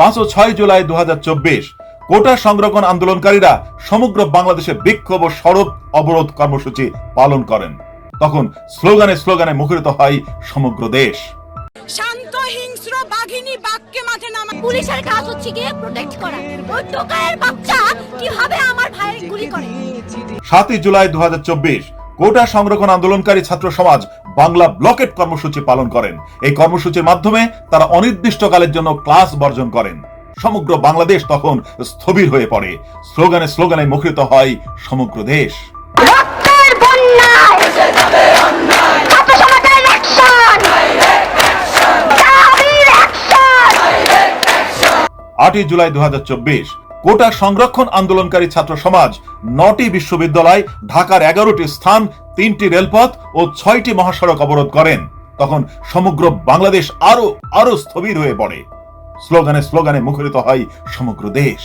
পাঁচ ও ছয় জুলাই দু কোটা সংরক্ষণ আন্দোলনকারীরা সমগ্র বাংলাদেশে বিক্ষোভ ও সড়ক অবরোধ কর্মসূচি পালন করেন। তখন স্লোগানে স্লোগানে মুখরিত হয় সমগ্র দেশ। শান্ত হিংস্র বাঘিনী বাঘকে মাঠে নামা পুলিশের কাজ হচ্ছে গিয়ে প্রোটেক্ট করা। ওই টোকায়ের বাচ্চা কীভাবে আমার ভাইয়ের গুলি করে? সাতই জুলাই দু হাজার চব্বিশ কোটা সংরক্ষণ আন্দোলনকারী ছাত্র সমাজ বাংলা ব্লকেট কর্মসূচি পালন করেন। এই কর্মসূচির মাধ্যমে তারা অনির্দিষ্টকালের জন্য ক্লাস বর্জন করেন। সমগ্র বাংলাদেশ তখন স্থবির হয়ে পড়ে। স্লোগানে স্লোগানে মুখরিত হয় সমগ্র দেশ। আটই জুলাই দু হাজার চব্বিশ কোটা সংরক্ষণ আন্দোলনকারী ছাত্র সমাজ, নটি বিশ্ববিদ্যালয়, ঢাকার এগারোটি স্থান, তিনটি রেলপথ ও ছয়টি মহাসড়ক অবরোধ করেন। তখন সমগ্র বাংলাদেশ আরও আরও স্থবির হয়ে পড়ে। স্লোগানে স্লোগানে মুখরিত হয় সমগ্র দেশ।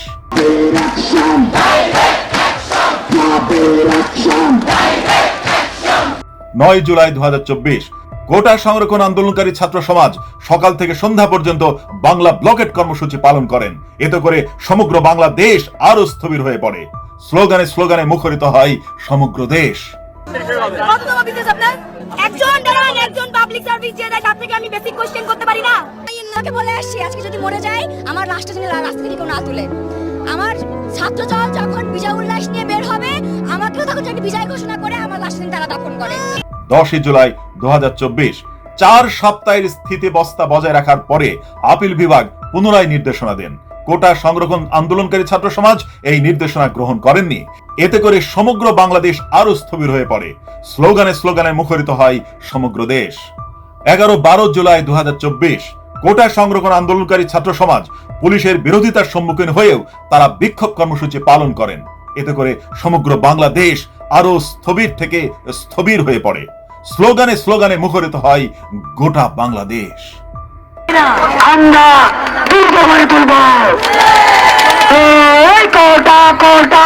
নয় জুলাই দু হাজার চব্বিশ কোটা সংরক্ষণ আন্দোলনকারী ছাত্র সমাজ সকাল থেকে সন্ধ্যা পর্যন্ত বাংলা ব্লকেট কর্মসূচি পালন করেন। এতে করে সমগ্র বাংলাদেশ আরও স্থবির হয়ে পড়ে। স্লোগানে স্লোগানে মুখরিত হয় সমগ্র দেশ। কত টাকা বিজনেস আপনার একজন দাঁড়ান একজন পাবলিক সার্ভিস যে দেয় তার থেকে আমি বেসিক কোশ্চেন করতে পারি না। তাকে বলে আসছি আজকে যদি মরে যায় আমার রাষ্ট্র যেন রাস্তা থেকে কেউ না তুলে। আমার ছাত্র দল যখন বিজয় উল্লাস নিয়ে বের হবে আমাকেও তখন যদি বিজয় ঘোষণা করে আমার লাশ তারা দাফন করে। দশই জুলাই দু চার সপ্তাহের স্থিতি বস্তা বজায় রাখার পরে আপিল বিভাগ পুনরায় নির্দেশনা দেন। কোটা সংরক্ষণ আন্দোলনকারী ছাত্র সমাজ এই নির্দেশনা গ্রহণ করেননি। এতে করে সমগ্র বাংলাদেশ আরও স্থবির হয়ে পড়ে। স্লোগানে স্লোগানে মুখরিত হয় সমগ্র দেশ। এগারো বারো জুলাই দু কোটা সংরক্ষণ আন্দোলনকারী ছাত্র সমাজ পুলিশের বিরোধিতার সম্মুখীন হয়েও তারা বিক্ষোভ কর্মসূচি পালন করেন। এতে করে সমগ্র বাংলাদেশ আরও স্থবির থেকে স্থবির হয়ে পড়ে। স্লোগানে স্লোগানে মুখরিত হয় গোটা বাংলাদেশ। আমরা দুর্গ করে তুলব কোটা কোটা কোটা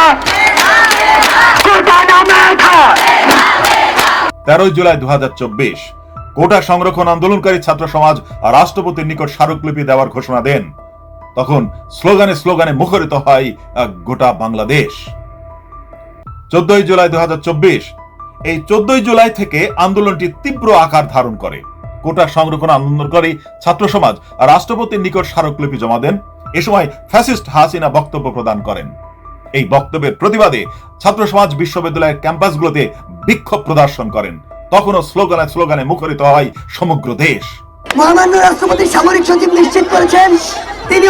তেরোই জুলাই দু কোটা সংরক্ষণ আন্দোলনকারী ছাত্র সমাজ রাষ্ট্রপতির নিকট স্মারকলিপি দেওয়ার ঘোষণা দেন। তখন স্লোগানে স্লোগানে মুখরিত হয় গোটা বাংলাদেশ। চোদ্দই জুলাই দু হাজার চব্বিশ এই চোদ্দই জুলাই থেকে আন্দোলনটি তীব্র আকার ধারণ করে। কোটা সংরক্ষণ আন্দোলনকারী ছাত্র সমাজ রাষ্ট্রপতির নিকট স্মারকলিপি জমা দেন। এ সময় ফ্যাসিস্ট হাসিনা বক্তব্য প্রদান করেন। এই বক্তব্যের প্রতিবাদে ছাত্র সমাজ বিশ্ববিদ্যালয়ের ক্যাম্পাসগুলোতে বিক্ষোভ প্রদর্শন করেন। তখনও স্লোগানে স্লোগানে মুখরিত হয় সমগ্র দেশ। মহামান্য রাষ্ট্রপতি সামরিক সচিব নিশ্চিত করেছেন, তিনি